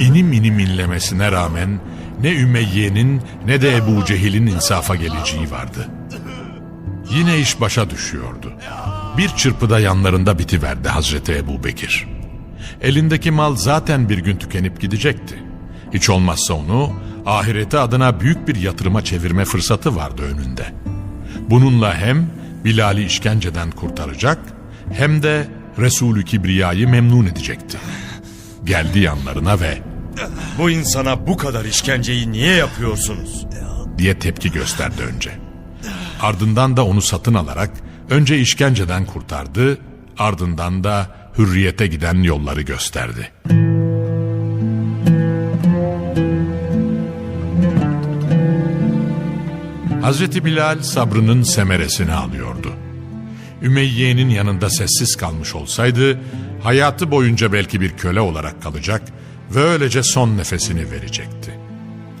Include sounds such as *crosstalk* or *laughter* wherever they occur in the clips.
İnim inim inlemesine rağmen ne Ümeyye'nin ne de Ebu Cehil'in insafa geleceği vardı. Yine iş başa düşüyordu. Bir çırpıda yanlarında bitiverdi Hazreti Ebu Bekir. Elindeki mal zaten bir gün tükenip gidecekti. Hiç olmazsa onu ahireti adına büyük bir yatırıma çevirme fırsatı vardı önünde. Bununla hem Bilal'i işkenceden kurtaracak hem de Resulü Kibriya'yı memnun edecekti. Geldi yanlarına ve Bu insana bu kadar işkenceyi niye yapıyorsunuz? diye tepki gösterdi önce. Ardından da onu satın alarak önce işkenceden kurtardı, ardından da hürriyete giden yolları gösterdi. Hazreti Bilal sabrının semeresini alıyordu. Ümeyye'nin yanında sessiz kalmış olsaydı, hayatı boyunca belki bir köle olarak kalacak ve öylece son nefesini verecekti.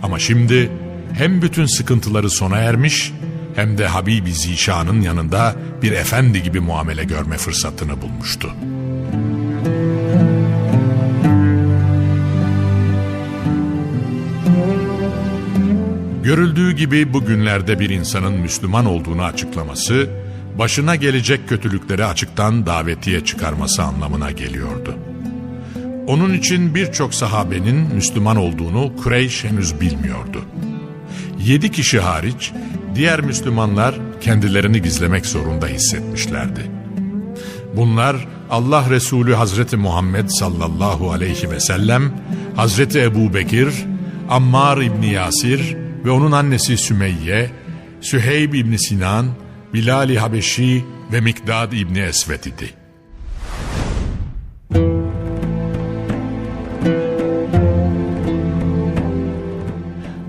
Ama şimdi hem bütün sıkıntıları sona ermiş hem de Habibi Zişan'ın yanında bir efendi gibi muamele görme fırsatını bulmuştu. Görüldüğü gibi bugünlerde bir insanın Müslüman olduğunu açıklaması, başına gelecek kötülükleri açıktan davetiye çıkarması anlamına geliyordu. Onun için birçok sahabenin Müslüman olduğunu Kureyş henüz bilmiyordu. Yedi kişi hariç diğer Müslümanlar kendilerini gizlemek zorunda hissetmişlerdi. Bunlar Allah Resulü Hazreti Muhammed sallallahu aleyhi ve sellem, Hazreti Ebu Bekir, Ammar İbni Yasir ve onun annesi Sümeyye, Süheyb İbni Sinan, Bilal-i Habeşi ve Mikdad İbni Esvet idi.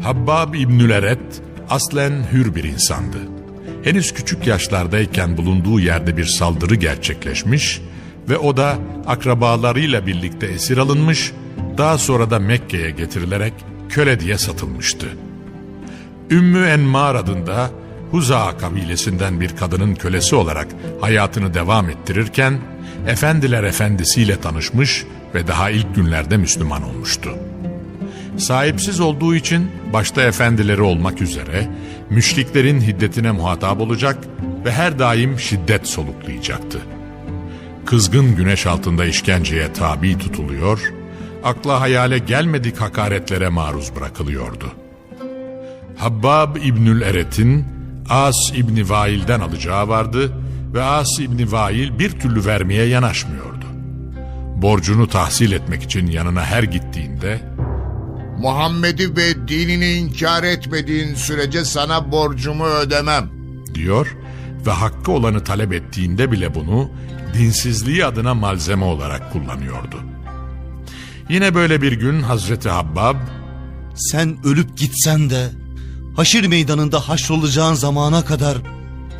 Habbab İbnül Eret aslen hür bir insandı. Henüz küçük yaşlardayken bulunduğu yerde bir saldırı gerçekleşmiş ve o da akrabalarıyla birlikte esir alınmış, daha sonra da Mekke'ye getirilerek köle diye satılmıştı. Ümmü Enmar adında Huza kabilesinden bir kadının kölesi olarak hayatını devam ettirirken, Efendiler Efendisiyle tanışmış ve daha ilk günlerde Müslüman olmuştu. Sahipsiz olduğu için başta efendileri olmak üzere müşriklerin hiddetine muhatap olacak ve her daim şiddet soluklayacaktı. Kızgın güneş altında işkenceye tabi tutuluyor, akla hayale gelmedik hakaretlere maruz bırakılıyordu. Habbab İbnül Eret'in As İbni Vail'den alacağı vardı ve As İbni Vail bir türlü vermeye yanaşmıyordu. Borcunu tahsil etmek için yanına her gittiğinde Muhammed'i ve dinini inkar etmediğin sürece sana borcumu ödemem. diyor ve hakkı olanı talep ettiğinde bile bunu dinsizliği adına malzeme olarak kullanıyordu. Yine böyle bir gün Hazreti Habbab Sen ölüp gitsen de haşir meydanında haşrolacağın zamana kadar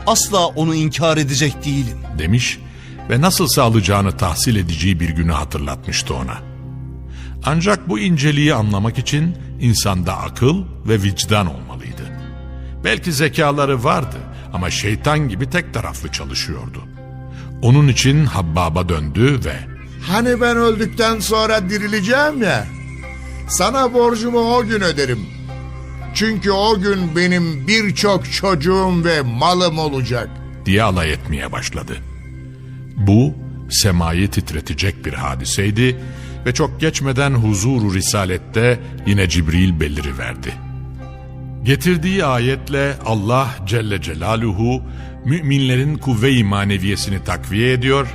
asla onu inkar edecek değilim. demiş ve nasılsa alacağını tahsil edeceği bir günü hatırlatmıştı ona. Ancak bu inceliği anlamak için insanda akıl ve vicdan olmalıydı. Belki zekaları vardı ama şeytan gibi tek taraflı çalışıyordu. Onun için Habbab'a döndü ve Hani ben öldükten sonra dirileceğim ya. Sana borcumu o gün öderim. Çünkü o gün benim birçok çocuğum ve malım olacak. diye alay etmeye başladı. Bu semayı titretecek bir hadiseydi ve çok geçmeden huzuru risalette yine Cibril beliriverdi. Getirdiği ayetle Allah Celle Celaluhu müminlerin kuvve-i maneviyesini takviye ediyor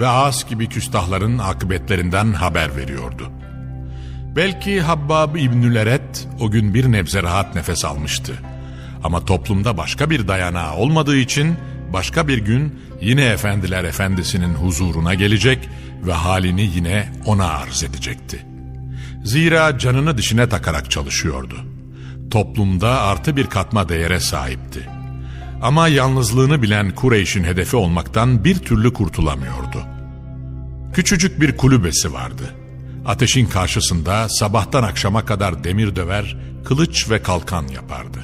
ve As gibi küstahların akıbetlerinden haber veriyordu. Belki Habbab İbnül Eret o gün bir nebze rahat nefes almıştı. Ama toplumda başka bir dayanağı olmadığı için başka bir gün yine Efendiler Efendisi'nin huzuruna gelecek ve halini yine ona arz edecekti. Zira canını dişine takarak çalışıyordu. Toplumda artı bir katma değere sahipti. Ama yalnızlığını bilen Kureyş'in hedefi olmaktan bir türlü kurtulamıyordu. Küçücük bir kulübesi vardı. Ateşin karşısında sabahtan akşama kadar demir döver, kılıç ve kalkan yapardı.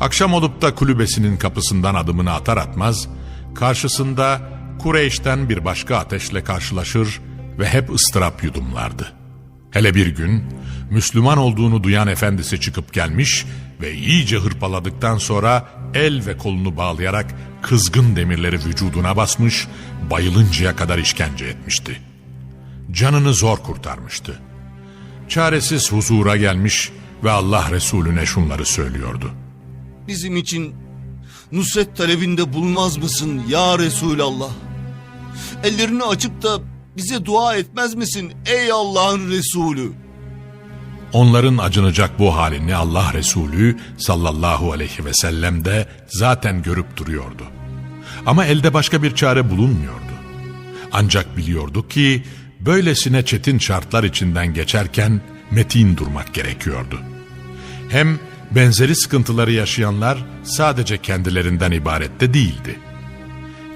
Akşam olup da kulübesinin kapısından adımını atar atmaz, karşısında Kureyş'ten bir başka ateşle karşılaşır ve hep ıstırap yudumlardı. Hele bir gün Müslüman olduğunu duyan efendisi çıkıp gelmiş ve iyice hırpaladıktan sonra el ve kolunu bağlayarak kızgın demirleri vücuduna basmış, bayılıncaya kadar işkence etmişti. Canını zor kurtarmıştı. Çaresiz huzura gelmiş ve Allah Resulüne şunları söylüyordu. Bizim için nusret talebinde bulunmaz mısın ya Resulallah? Ellerini açıp da bize dua etmez misin ey Allah'ın Resulü? Onların acınacak bu halini Allah Resulü sallallahu aleyhi ve sellem de zaten görüp duruyordu. Ama elde başka bir çare bulunmuyordu. Ancak biliyordu ki böylesine çetin şartlar içinden geçerken metin durmak gerekiyordu. Hem benzeri sıkıntıları yaşayanlar sadece kendilerinden ibaret de değildi.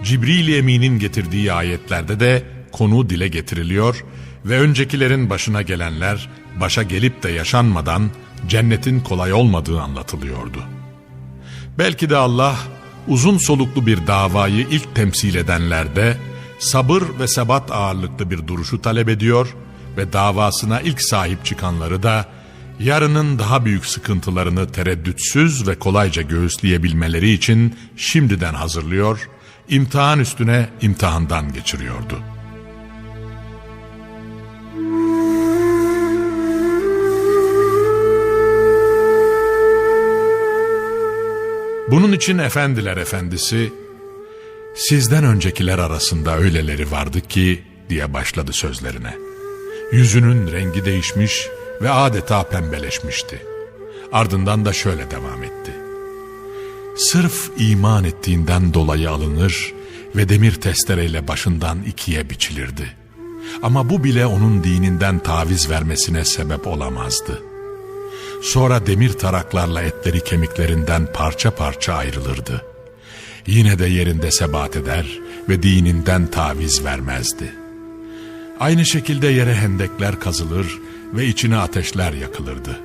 Cibril Emin'in getirdiği ayetlerde de konu dile getiriliyor ve öncekilerin başına gelenler başa gelip de yaşanmadan cennetin kolay olmadığı anlatılıyordu. Belki de Allah uzun soluklu bir davayı ilk temsil edenlerde sabır ve sebat ağırlıklı bir duruşu talep ediyor ve davasına ilk sahip çıkanları da yarının daha büyük sıkıntılarını tereddütsüz ve kolayca göğüsleyebilmeleri için şimdiden hazırlıyor, imtihan üstüne imtihandan geçiriyordu. Bunun için efendiler efendisi, sizden öncekiler arasında öyleleri vardı ki diye başladı sözlerine. Yüzünün rengi değişmiş ve adeta pembeleşmişti. Ardından da şöyle devam etti. Sırf iman ettiğinden dolayı alınır ve demir testereyle başından ikiye biçilirdi. Ama bu bile onun dininden taviz vermesine sebep olamazdı. Sonra demir taraklarla etleri kemiklerinden parça parça ayrılırdı. Yine de yerinde sebat eder ve dininden taviz vermezdi. Aynı şekilde yere hendekler kazılır ve içine ateşler yakılırdı.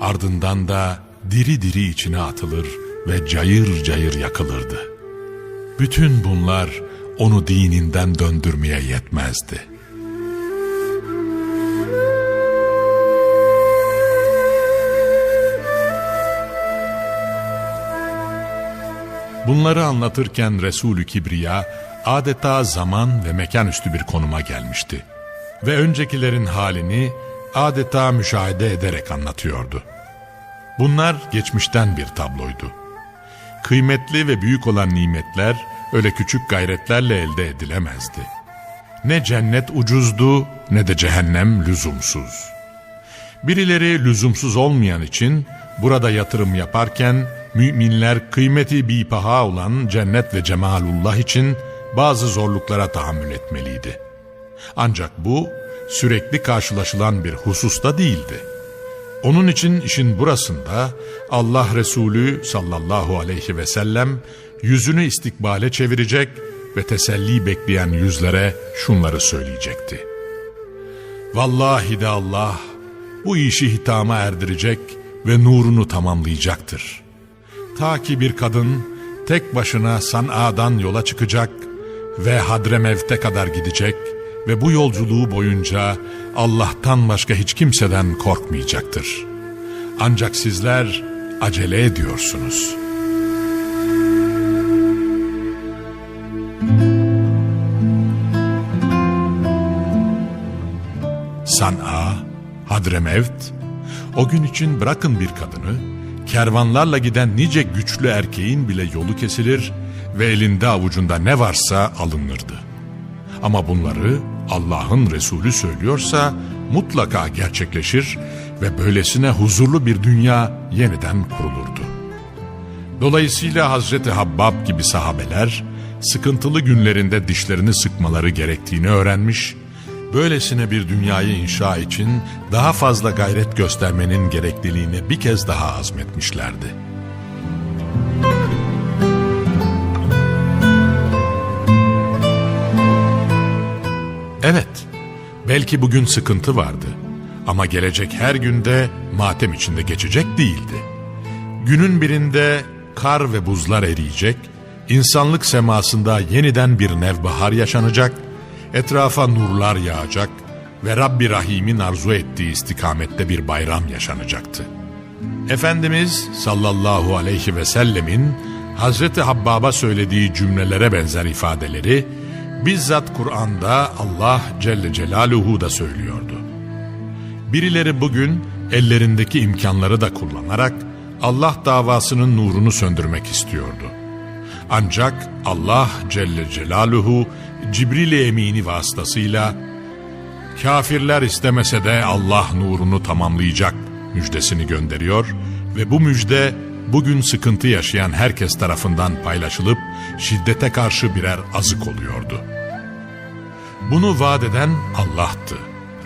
Ardından da diri diri içine atılır ve cayır cayır yakılırdı. Bütün bunlar onu dininden döndürmeye yetmezdi. Bunları anlatırken Resulü Kibriya adeta zaman ve mekan üstü bir konuma gelmişti. Ve öncekilerin halini adeta müşahede ederek anlatıyordu. Bunlar geçmişten bir tabloydu. Kıymetli ve büyük olan nimetler öyle küçük gayretlerle elde edilemezdi. Ne cennet ucuzdu ne de cehennem lüzumsuz. Birileri lüzumsuz olmayan için burada yatırım yaparken müminler kıymeti bipaha olan cennet ve cemalullah için bazı zorluklara tahammül etmeliydi. Ancak bu sürekli karşılaşılan bir hususta değildi. Onun için işin burasında Allah Resulü sallallahu aleyhi ve sellem yüzünü istikbale çevirecek ve teselli bekleyen yüzlere şunları söyleyecekti. Vallahi de Allah bu işi hitama erdirecek ve nurunu tamamlayacaktır. Ta ki bir kadın tek başına San'a'dan yola çıkacak ve Hadremevt'e kadar gidecek ve bu yolculuğu boyunca Allah'tan başka hiç kimseden korkmayacaktır. Ancak sizler acele ediyorsunuz. San'a, Hadremevt, o gün için bırakın bir kadını, kervanlarla giden nice güçlü erkeğin bile yolu kesilir ve elinde avucunda ne varsa alınırdı. Ama bunları Allah'ın Resulü söylüyorsa mutlaka gerçekleşir ve böylesine huzurlu bir dünya yeniden kurulurdu. Dolayısıyla Hazreti Habbab gibi sahabeler sıkıntılı günlerinde dişlerini sıkmaları gerektiğini öğrenmiş, böylesine bir dünyayı inşa için daha fazla gayret göstermenin gerekliliğini bir kez daha azmetmişlerdi. Evet, belki bugün sıkıntı vardı ama gelecek her günde matem içinde geçecek değildi. Günün birinde kar ve buzlar eriyecek, insanlık semasında yeniden bir nevbahar yaşanacak, etrafa nurlar yağacak ve Rabbi Rahim'in arzu ettiği istikamette bir bayram yaşanacaktı. Efendimiz sallallahu aleyhi ve sellemin Hazreti Habbab'a söylediği cümlelere benzer ifadeleri bizzat Kur'an'da Allah Celle Celaluhu da söylüyordu. Birileri bugün ellerindeki imkanları da kullanarak Allah davasının nurunu söndürmek istiyordu. Ancak Allah Celle Celaluhu Cibril-i Emini vasıtasıyla kafirler istemese de Allah nurunu tamamlayacak müjdesini gönderiyor ve bu müjde bugün sıkıntı yaşayan herkes tarafından paylaşılıp şiddete karşı birer azık oluyordu. Bunu vaat eden Allah'tı,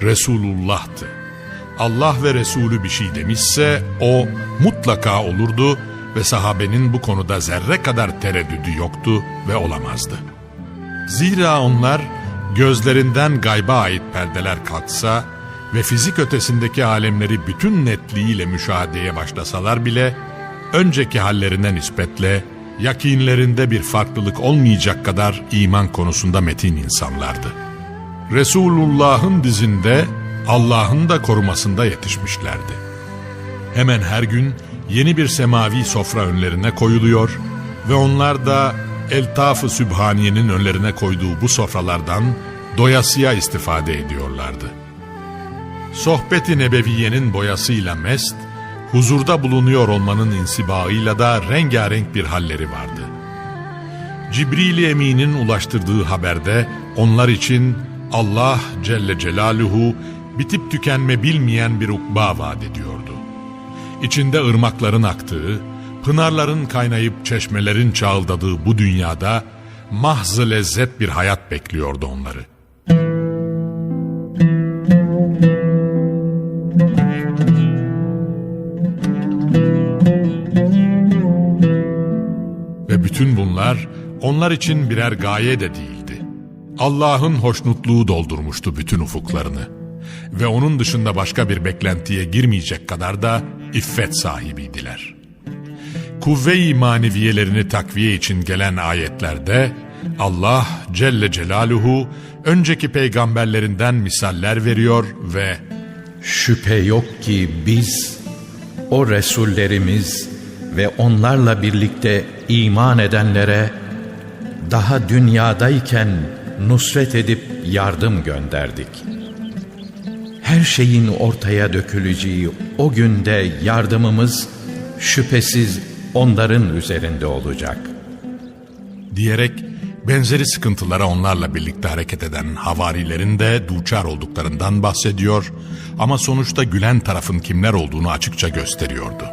Resulullah'tı. Allah ve Resulü bir şey demişse o mutlaka olurdu ve sahabenin bu konuda zerre kadar tereddüdü yoktu ve olamazdı. Zira onlar gözlerinden gayba ait perdeler kalksa ve fizik ötesindeki alemleri bütün netliğiyle müşahedeye başlasalar bile önceki hallerine nispetle yakinlerinde bir farklılık olmayacak kadar iman konusunda metin insanlardı. Resulullah'ın dizinde Allah'ın da korumasında yetişmişlerdi. Hemen her gün yeni bir semavi sofra önlerine koyuluyor ve onlar da Eltaf-ı Sübhaniye'nin önlerine koyduğu bu sofralardan doyasıya istifade ediyorlardı. Sohbet-i Nebeviye'nin boyasıyla mest, huzurda bulunuyor olmanın insibağıyla da rengarenk bir halleri vardı. Cibril-i Emin'in ulaştırdığı haberde onlar için Allah Celle Celaluhu bitip tükenme bilmeyen bir ukba vaat ediyordu. İçinde ırmakların aktığı, pınarların kaynayıp çeşmelerin çağıldadığı bu dünyada mahzı lezzet bir hayat bekliyordu onları. Ve bütün bunlar onlar için birer gaye de değildi. Allah'ın hoşnutluğu doldurmuştu bütün ufuklarını. Ve onun dışında başka bir beklentiye girmeyecek kadar da iffet sahibiydiler. Kuvve-i maneviyelerini takviye için gelen ayetlerde Allah Celle Celaluhu önceki peygamberlerinden misaller veriyor ve Şüphe yok ki biz, o Resullerimiz ve onlarla birlikte iman edenlere daha dünyadayken nusret edip yardım gönderdik. Her şeyin ortaya döküleceği o günde yardımımız şüphesiz onların üzerinde olacak. diyerek benzeri sıkıntılara onlarla birlikte hareket eden havarilerin de duçar olduklarından bahsediyor ama sonuçta gülen tarafın kimler olduğunu açıkça gösteriyordu.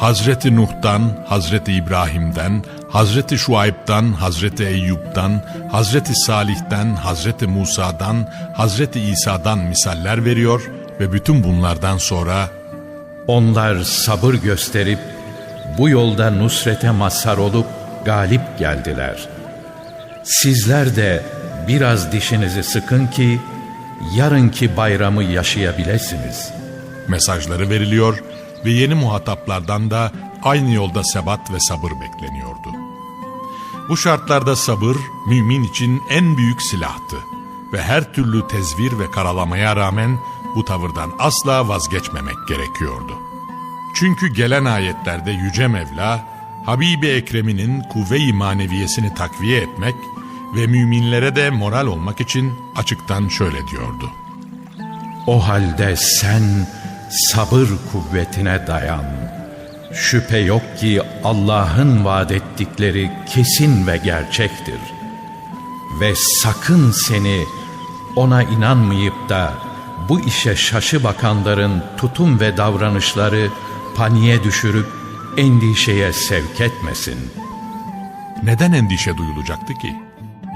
Hazreti Nuh'tan, Hazreti İbrahim'den, Hazreti Şuayb'dan, Hazreti Eyyub'dan, Hazreti Salih'ten, Hazreti Musa'dan, Hazreti İsa'dan misaller veriyor ve bütün bunlardan sonra Onlar sabır gösterip bu yolda nusrete mazhar olup galip geldiler. Sizler de biraz dişinizi sıkın ki yarınki bayramı yaşayabilirsiniz. mesajları veriliyor ve yeni muhataplardan da aynı yolda sebat ve sabır bekleniyordu. Bu şartlarda sabır mümin için en büyük silahtı ve her türlü tezvir ve karalamaya rağmen bu tavırdan asla vazgeçmemek gerekiyordu. Çünkü gelen ayetlerde Yüce Mevla, Habibi Ekrem'inin kuvve-i maneviyesini takviye etmek ve müminlere de moral olmak için açıktan şöyle diyordu. O halde sen sabır kuvvetine dayan. Şüphe yok ki Allah'ın vaat ettikleri kesin ve gerçektir. Ve sakın seni ona inanmayıp da bu işe şaşı bakanların tutum ve davranışları paniğe düşürüp endişeye sevk etmesin. Neden endişe duyulacaktı ki?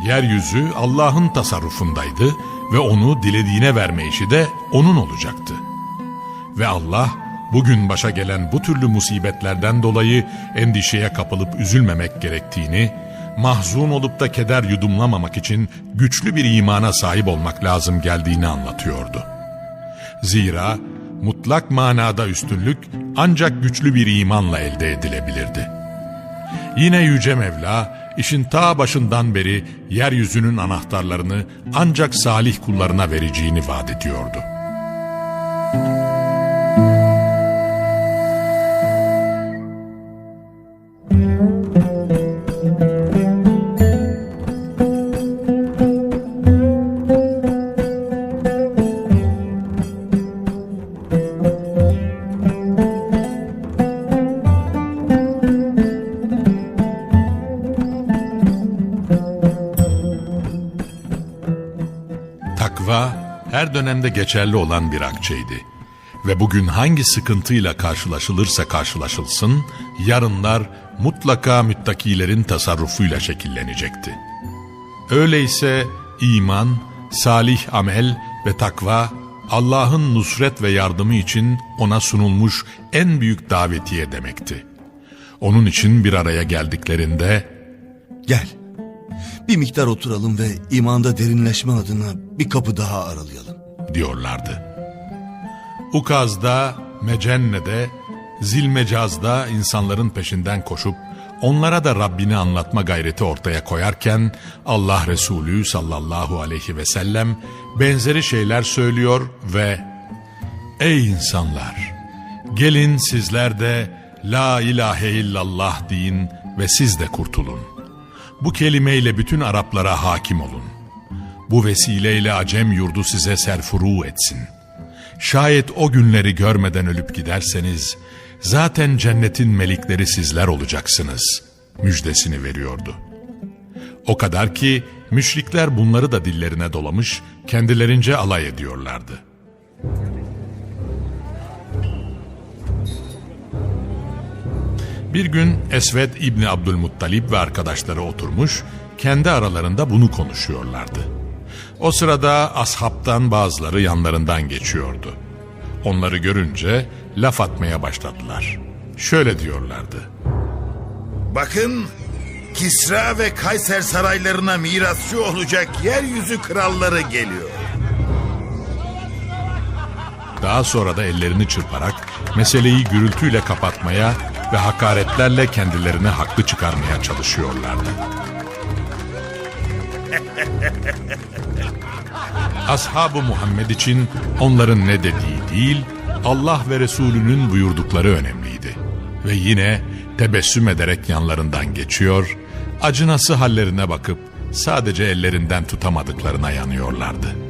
Yeryüzü Allah'ın tasarrufundaydı ve onu dilediğine verme işi de onun olacaktı. Ve Allah bugün başa gelen bu türlü musibetlerden dolayı endişeye kapılıp üzülmemek gerektiğini, mahzun olup da keder yudumlamamak için güçlü bir imana sahip olmak lazım geldiğini anlatıyordu. Zira mutlak manada üstünlük ancak güçlü bir imanla elde edilebilirdi. Yine Yüce Mevla işin ta başından beri yeryüzünün anahtarlarını ancak salih kullarına vereceğini vaat ediyordu. Geçerli olan bir akçeydi. Ve bugün hangi sıkıntıyla karşılaşılırsa karşılaşılsın, yarınlar mutlaka müttakilerin tasarrufuyla şekillenecekti. Öyleyse iman, salih amel ve takva Allah'ın nusret ve yardımı için ona sunulmuş en büyük davetiye demekti. Onun için bir araya geldiklerinde Gel. Bir miktar oturalım ve imanda derinleşme adına bir kapı daha aralayalım. Diyorlardı. Ukaz'da, Mecenne'de, Zilmecaz'da insanların peşinden koşup onlara da Rabbini anlatma gayreti ortaya koyarken Allah Resulü sallallahu aleyhi ve sellem benzeri şeyler söylüyor ve Ey insanlar! Gelin sizler de La ilahe illallah deyin ve siz de kurtulun. Bu kelimeyle bütün Araplara hakim olun. Bu vesileyle Acem yurdu size serfuru etsin. Şayet o günleri görmeden ölüp giderseniz, zaten cennetin melikleri sizler olacaksınız. Müjdesini veriyordu. O kadar ki müşrikler bunları da dillerine dolamış, kendilerince alay ediyorlardı. Bir gün Esved İbni Abdülmuttalip ve arkadaşları oturmuş, kendi aralarında bunu konuşuyorlardı. O sırada ashabtan bazıları yanlarından geçiyordu. Onları görünce laf atmaya başladılar. Şöyle diyorlardı. Bakın Kisra ve Kayser saraylarına mirasçı olacak yeryüzü kralları geliyor. Daha sonra da ellerini çırparak meseleyi gürültüyle kapatmaya ve hakaretlerle kendilerini haklı çıkarmaya çalışıyorlardı. *laughs* Ashab-ı Muhammed için onların ne dediği değil, Allah ve Resulünün buyurdukları önemliydi. Ve yine tebessüm ederek yanlarından geçiyor, acınası hallerine bakıp sadece ellerinden tutamadıklarına yanıyorlardı.''